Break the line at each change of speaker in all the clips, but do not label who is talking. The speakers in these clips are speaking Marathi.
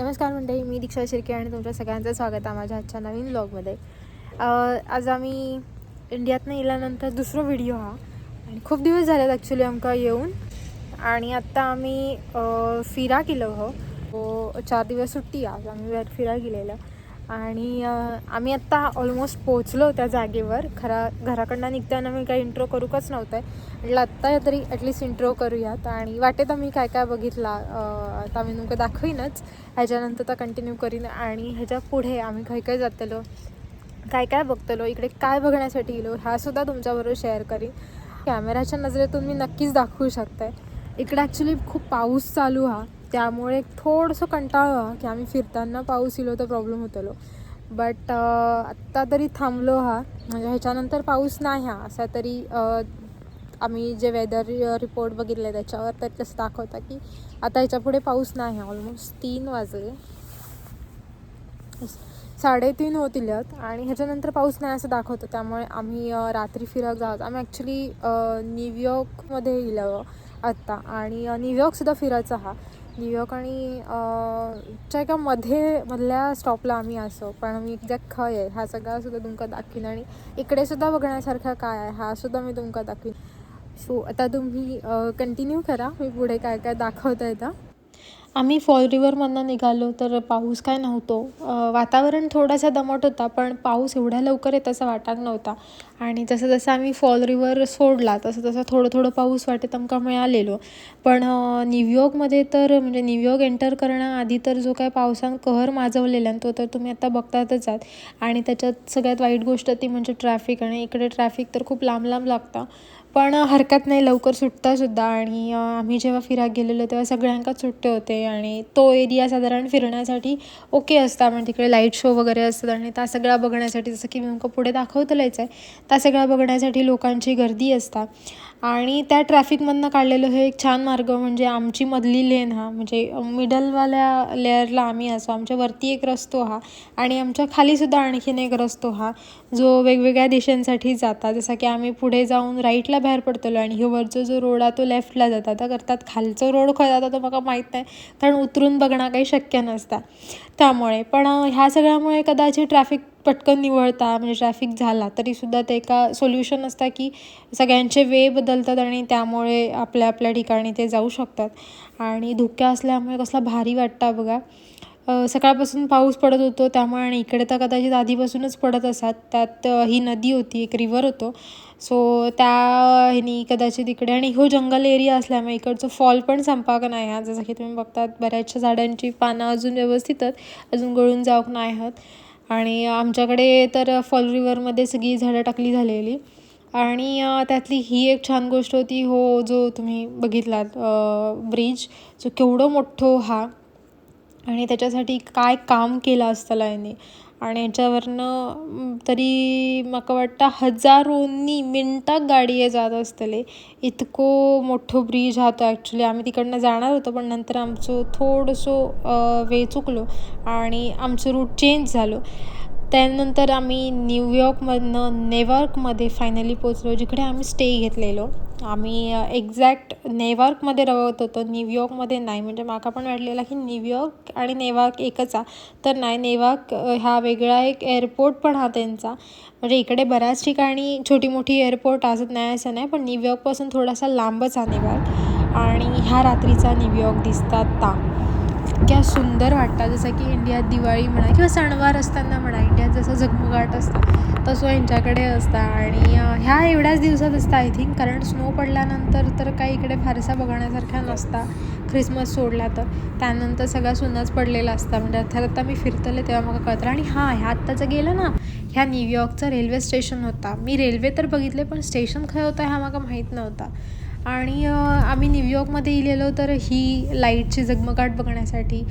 नमस्कार मंडळी मी दीक्षा शिर्के आणि तुमच्या सगळ्यांचं स्वागत आहे माझ्या आजच्या नवीन ब्लॉगमध्ये आज आम्ही इंडियातनं येल्यानंतर दुसरा व्हिडिओ हा आणि खूप दिवस झालेत ॲक्च्युली आमका येऊन. आणि आत्ता आम्ही फिरा केलं हो चार दिवस सुट्टी आज आम्ही फिरा गेलेलं. आणि आम्ही आत्ता ऑलमोस्ट पोचलो त्या जागेवर. खरा घराकडनं निघताना मी काही इंट्रो करूकच नव्हतं. आहे म्हटलं आत्ता तरी ॲटलिस्ट इंट्रो करूयात. आणि वाटेत आम्ही काय काय बघितला आता मी तुमका दाखवीनच. ह्याच्यानंतर तर कंटिन्यू करीन. आणि ह्याच्या पुढे आम्ही खय काय जातलो काय काय बघतलो इकडे काय बघण्यासाठी गेलो हा सुद्धा तुमच्याबरोबर शेअर करीन. कॅमेऱ्याच्या नजरेतून मी नक्कीच दाखवू शकते. इकडे ॲक्च्युली खूप पाऊस चालू हा. त्यामुळे थोडंसं कंटाळो हा की आम्ही फिरताना पाऊस येलो तर प्रॉब्लेम होतलो बट आत्ता तरी थांबलो हा. म्हणजे ह्याच्यानंतर पाऊस नाही हा. असा तरी आम्ही जे वेदर रिपोर्ट बघितले त्याच्यावर तर तसं दाखवता की आता ह्याच्यापुढे पाऊस नाही ऑलमोस्ट तीन वाजले. साडेतीन होतील आणि ह्याच्यानंतर पाऊस नाही असं दाखवतं. त्यामुळे आम्ही रात्री फिरत जात आम्ही ॲक्च्युली न्यूयॉर्कमध्ये गेलो आत्ता. आणि न्यूयॉर्कसुद्धा फिरायचा हा. न्यूयॉर्क आणि च्या एका मध्ये मधल्या स्टॉपला आम्ही असो. पण मी एक्झॅक्ट खय आहे. हा सगळा सुद्धा तुमका दाखवीन. आणि इकडे सुद्धा बघण्यासारखं काय आहे? हा सुद्धा मी तुमका दाखवीन. सो आता तुम्ही कंटिन्यू करा. मी पुढे काय काय दाखवता येतं. आम्ही फॉल रिव्हरमधनं निघालो तर पाऊस काय नव्हतो. वातावरण थोडासा दमट होता पण पाऊस एवढ्या लवकर येत असा वाटत नव्हता. आणि जसं जसं आम्ही फॉल रिव्हर सोडला तसं तसं थोडं थोडं पाऊस वाटेत आमका मिळालेलो. पण न्यूयॉर्कमध्ये तर म्हणजे न्यूयॉर्क एंटर करण्याआधी तर जो काय पावसान कहर माजवलेला तो तर तुम्ही आता बघतातच आहात. आणि त्याच्यात सगळ्यात वाईट गोष्ट ती म्हणजे ट्रॅफिक आणि इकडे ट्रॅफिक तर खूप लांब लांब लागतं. पण हरकत नाही लवकर सुटता सुद्धा. आणि आम्ही जेव्हा फिराक गेलेलो तेव्हा सगळ्यांकाच सुट्टे होते. आणि तो एरिया साधारण फिरण्यासाठी ओके असता. म्हणजे तिकडे लाइट शो वगैरे असतात आणि त्या सगळ्या बघण्यासाठी जसं की मी तुमका पुढे दाखवतलेच आहे त्या सगळ्या बघण्यासाठी लोकांची गर्दी असता. आणि त्या ट्रॅफिकमधनं काढलेलं हे एक छान मार्ग म्हणजे आमची मधली लेन हा. म्हणजे मिडलवाल्या लेअरला आम्ही असो आमच्या वरती एक रस्तो हा आणि आमच्या खालीसुद्धा आणखीन एक रस्तो हा जो वेगवेगळ्या दिशांसाठी जाता जसं की आम्ही पुढे जाऊन राईटला बाहेर पडतलो आणि ह्यो वरचो जो रोड आहे तो लेफ्टला जाता तर करतात खालचं रोड खंय जाता तो मला माहीत नाही कारण उतरून बघणं काही शक्य नसता. त्यामुळे पण ह्या सगळ्यामुळे कदाचित ट्रॅफिक पटकन निवळता म्हणजे ट्रॅफिक झाला तरीसुद्धा ते एका सोल्युशन असता की सगळ्यांचे वे बदलतात आणि त्यामुळे आपल्या आपल्या ठिकाणी ते जाऊ शकतात. आणि धुक्या असल्यामुळे कसला भारी वाटता बघा. सकाळपासून पाऊस पडत होतो त्यामुळे आणि इकडे तर कदाचित आधीपासूनच पडत असतात त्यात ही नदी होती एक रिव्हर होतो. सो त्या ह्यानी कदाचित इकडे आणि हो जंगल एरिया असल्यामुळे इकडचं फॉल पण संपाक नाही हा जसं की तुम्ही बघतात बऱ्याचशा झाडांची पानं अजून व्यवस्थितच अजून गळून जाऊक नाही आहात. आणि आमच्याकडे तर फॉल रिव्हरमध्ये सगळी झाडं टाकली झालेली. आणि त्यातली ही एक छान गोष्ट होती हो जो तुम्ही बघितलात ब्रिज जो केवढं मोठं हा. आणि त्याच्यासाठी काय काम केलं असतं याने आणि ह्याच्यावरनं तरी म्हाका वाटतं हजारोंनी मिनटाक गाडये जात असतले. इतको मोठो ब्रिज हा तो ॲक्च्युली आम्ही तिकडनं जाणार होतो पण नंतर आमचो थोडंसो वे वेळ चुकलो आणि आमचं रूट चेंज झालो. त्यानंतर आम्ही न्यूयॉर्कमधनं नेवार्कमध्ये फायनली पोचलो जिकडे आम्ही स्टे घेतलेलो. आम्ही एक्झॅक्ट नेवार्कमध्ये रवत होतो. न्यूयॉर्कमध्ये नाही. म्हणजे माका पण वाटलेला की न्यूयॉर्क आणि नेवार्क एकच आहे तर नाही नेवार्क हा वेगळा एक एअरपोर्ट पण हा त्यांचा. म्हणजे इकडे बऱ्याच ठिकाणी छोटी मोठी एअरपोर्ट असत नाही असं नाही. पण न्यूयॉर्कपासून थोडासा लांबच हा नेवार्क. आणि ह्या रात्रीचा न्यूयॉर्क दिसतात ता. इतक्या सुंदर वाटतात जसं की इंडियात दिवाळी म्हणा किंवा सणवार असताना म्हणा इंडियात जसं झगमगाट असतं तसं यांच्याकडे असतं. आणि ह्या एवढ्याच दिवसात असतं आय थिंक कारण स्नो पडल्यानंतर तर काही इकडे फारसा बघण्यासारख्या नसता ख्रिसमस सोडला तर. त्यानंतर सगळा सुन्नाच पडलेला असता. म्हणजे अर्थात आता मी फिरतले तेव्हा मला कळतं. आणि हां ह्या आत्ताचं गेलं ना ह्या न्यूयॉर्कचा रेल्वे स्टेशन होता. मी रेल्वे तर बघितले पण स्टेशन खय होतं हा मला माहीत नव्हता. आणि आम्ही न्यूयॉर्कमध्ये गेलेलो तर ही लाईटची झगमगाट बघण्यासाठी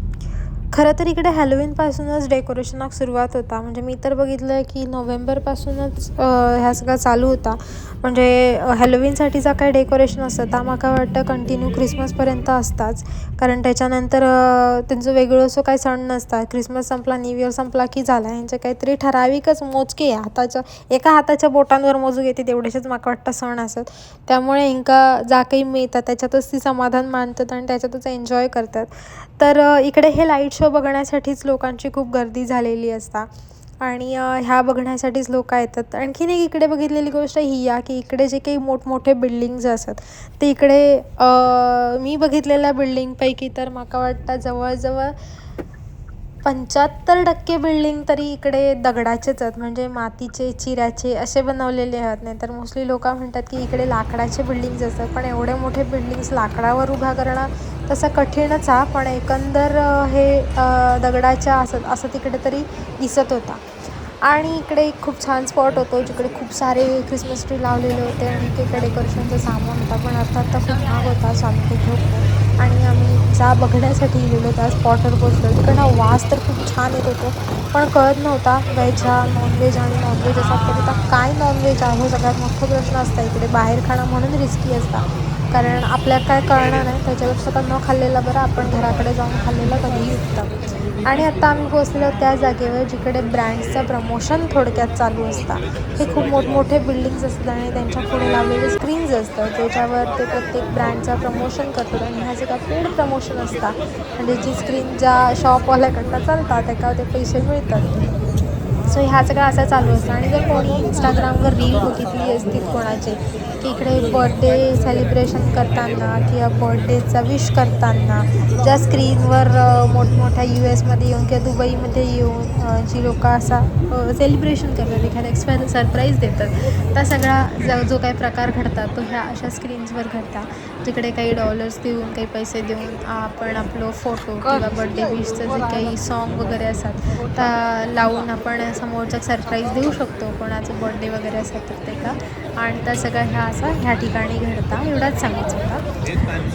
खरं तर इकडे हॅलोविनपासूनच डेकोरेशनाक सुरुवात होता. म्हणजे मी तर बघितलं की नोव्हेंबरपासूनच ह्या सगळा चालू होता. म्हणजे अ, हॅलोविनसाठीचा काय डेकोरेशन असतं ता म्हाका वाटतं कंटिन्यू क्रिसमसपर्यंत असताच. कारण त्याच्यानंतर त्यांचं वेगळं असं काही सण नसतात. क्रिसमस संपला न्यू इयर संपला की झाला. यांचे काहीतरी ठराविकच मोजके हाताच्या एका हाताच्या बोटांवर मोजू घेते तेवढेच म्हाका वाटतं सण असत त्यामुळे इंका जा काही मिळतात त्याच्यातच ती समाधान मानतात आणि त्याच्यातच एन्जॉय करतात. तर इकडे हे लाइट शो बघण्यासाठीच लोकांची खूप गर्दी झालेली असता. आणि ह्या बघण्यासाठीच लोक येतात. आणखीन एक इकडे बघितलेली गोष्ट ही या की इकडे जे काही मोठमोठे बिल्डिंग्ज असतात ते इकडे मी बघितलेल्या बिल्डिंगपैकी तर माका वाटतं जवळजवळ पंच्याहत्तर टक्के बिल्डिंग तरी इकडे दगडाचेच आहेत. म्हणजे मातीचे चिऱ्याचे असे बनवलेले आहेत. नाही तर मोस्टली लोक म्हणतात की इकडे लाकडाचे बिल्डिंग्ज असतात. पण एवढे मोठे बिल्डिंग्स लाकडावर उभा करणं तसं कठीणच हा पण एकंदर हे दगडाच्या असं असं तिकडे तरी दिसत होता. आणि इकडे एक खूप छान स्पॉट होतो जिकडे खूप सारे क्रिसमस ट्री लावलेले होते आणि तिकडे डेकोरेशनचं सामान होता. पण आता आता खूप महाग होता सो आम्ही आणि आम्ही जा बघण्यासाठी गेलेलो त्या स्पॉटवर पोचलो तिकडनं वास तर खूप छान येत होतो पण कळत नव्हता व्हेज हा नॉनव्हेज आणि नॉनव्हेज असा तर काय नॉनव्हेज आहे? सगळ्यात मोठा प्रश्न असता इकडे. बाहेर खाणं म्हणून रिस्की असता. कारण आपल्याला काय कळणार नाही. त्याच्यापेक्षा तर न खाल्लेलं बरं आपण घराकडे जाऊन खाल्लेलं कधीही उत्तम. आणि आता आम्ही पोचलो त्या जागेवर जिकडे ब्रँड्सचं प्रमोशन थोडक्यात चालू असतं. हे खूप मोठमोठे बिल्डिंग्स असतात आणि त्यांच्या पुढे लावलेले स्क्रीन्स असतात ज्याच्यावर ते प्रत्येक ब्रँडचं प्रमोशन करतात आणि ह्या सगळ्या पेड प्रमोशन असतात म्हणजे जी स्क्रीन ज्या शॉपवाल्याकडनं चालतात त्याका ते पैसे मिळतात. सो ह्या सगळं असं चालू असतं. आणि जर कोणी इंस्टाग्रामवर रील बघितली असतील कोणाचे की इकडे बर्थडे सेलिब्रेशन करताना किंवा बर्थडेचा विश करताना ज्या स्क्रीनवर मोठमोठ्या यू एसमध्ये येऊन किंवा दुबईमध्ये येऊन जी लोक असा सेलिब्रेशन करतात एखाद्या एक्सपायर सरप्राईज देतात त्या सगळा जो जो काही प्रकार घडतात तो ह्या अशा स्क्रीन्सवर घडतात. तिकडे काही डॉलर्स देऊन काही पैसे देऊन आपण आपलं फोटो किंवा बर्थडे विशचं जे काही सॉन्ग वगैरे असतात त्या लावून आपण समोरचा सरप्राईज देऊ शकतो कोणाचं बर्थडे वगैरे असतात तर ते का. आणि त्या सगळ्या ह्या असा ह्या ठिकाणी घडता एवढाच सांगायचं होता.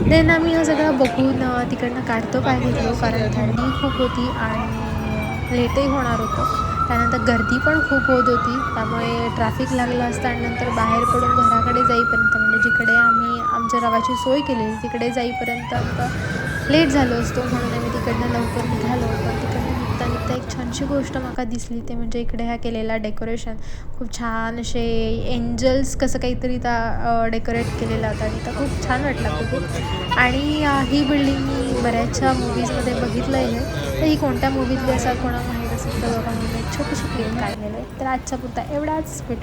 देन आम्ही हा सगळं बघून तिकडनं काढतो काय घेतलो कारण थंडी खूप होती आणि लेटही होणार होतं. त्यानंतर गर्दी पण खूप होत होती. त्यामुळे ट्रॅफिक लागलं असतं आणि नंतर बाहेर पडून घराकडे जाईपर्यंत म्हणजे जिकडे आम्ही आमच्या रवाची सोय केलेली तिकडे जाईपर्यंत आमचं लेट झालो असतो. म्हणून आम्ही तिकडनं लवकर निघालो. पण तिकडे आणि तर एक छानशी गोष्ट माका दिसली ते म्हणजे इकडे ह्या केलेला डेकोरेशन. खूप छान असे एंजल्स कसं काहीतरी त्या डेकोरेट केलेला होता आणि तर खूप छान वाटला खूप. आणि ही बिल्डिंग मी बऱ्याचशा मूवीजमध्ये बघितलं आहे. तर ही कोणत्या मूवीतली असा कोणा माहीत असेल तर बघा म्हणून छोटीशी क्लिप काढलेलं आहे. तर आजच्या पुरता एवढाच. भेटूया.